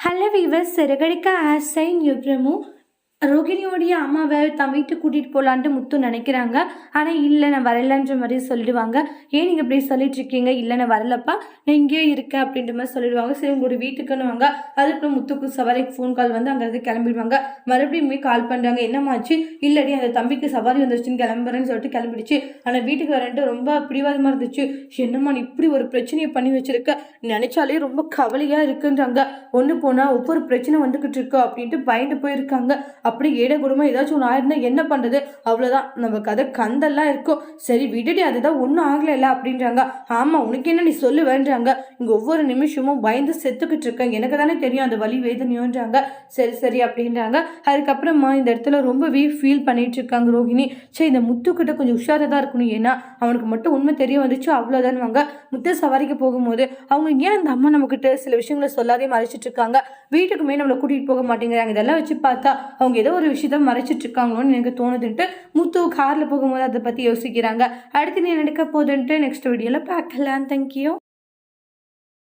Hello weavers సెరగడిక ఆశై న్యూబ్రము ரோகிணியோடைய அம்மாவை தன் வீட்டுக்கு கூட்டிகிட்டு போகலான்ட்டு முத்து நினைக்கிறாங்க. ஆனால் இல்லை நான் வரலன்ற மாதிரி சொல்லிடுவாங்க. ஏன் நீங்கள் இப்படி சொல்லிட்டு இருக்கீங்க? இல்லை நான் வரலப்பா. நான் இங்கேயே இருக்கேன் அப்படின்ற மாதிரி சொல்லிடுவாங்க. சரி உங்களோட வீட்டுக்குன்னுவாங்க அதுக்கப்புறம் முத்துக்கு சவாரிக்கு ஃபோன் கால் வந்து அங்கேருந்து கிளம்பிடுவாங்க. மறுபடியும் கால் பண்ணுறாங்க என்னமாச்சு இல்லடி அந்த தம்பிக்கு சவாரி வந்துருச்சுன்னு கிளம்புறேன்னு சொல்லிட்டு கிளம்பிடுச்சு. ஆனால் வீட்டுக்கு வரேன்ட்டு ரொம்ப பிடிவாதமாக இருந்துச்சு. என்னம்மா நீ இப்படி ஒரு பிரச்சனையை பண்ணி வச்சிருக்க? நினைச்சாலே ரொம்ப கவலையாக இருக்குன்றாங்க. ஒன்று போனால் ஒவ்வொரு பிரச்சனை வந்துக்கிட்டு இருக்கோ அப்படின்ட்டு பயந்து போயிருக்காங்க. அப்படி ஏடகுடுமா ஏதாச்சும் ஒன்று ஆயிருந்தா என்ன பண்ணுறது அவ்வளோதான் நம்ம கதை கந்தெல்லாம் இருக்கும் சரி விடுடி அதுதான் ஒன்றும் ஆகலைல்ல அப்படின்றாங்க. ஆமாம் உனக்கு என்ன நீ சொல்லுவேன்றாங்க. இங்கே ஒவ்வொரு நிமிஷமும் பயந்து செத்துக்கிட்டு இருக்கேன் எனக்கு தானே தெரியும் அந்த வலி வேதனையோன்றாங்க. சரி சரி அப்படின்றாங்க. அதுக்கப்புறமா இந்த இடத்துல ரொம்பவே ஃபீல் பண்ணிட்டு இருக்காங்க ரோஹிணி. சரி இந்த முத்துக்கிட்ட கொஞ்சம் உஷாராக தான் இருக்கணும். ஏன்னா அவனுக்கு மட்டும் உண்மை தெரிய வந்துச்சு. அவ்வளோதான்வாங்க முத்து சவாரிக்கு போகும்போது அவங்க ஏன் அந்த அம்மா நம்மக்கிட்ட சில விஷயங்களை சொல்லாதே மறைச்சிட்டு இருக்காங்க? வீட்டுக்குமே நம்மளை கூட்டிகிட்டு போக மாட்டேங்கிறாங்க. இதெல்லாம் வச்சு பார்த்தா அவங்க ஏதோ ஒரு விஷயத்த மறைச்சிட்டு இருக்காங்களோன்னு எனக்கு தோணுதுன்ட்டு முத்து காரில் போகும்போது அதை பற்றி யோசிக்கிறாங்க. அடுத்து நீ நடக்க போகுதுன்ட்டு நெக்ஸ்ட் வீடியோவில் பார்க்கலாம். தேங்க்யூ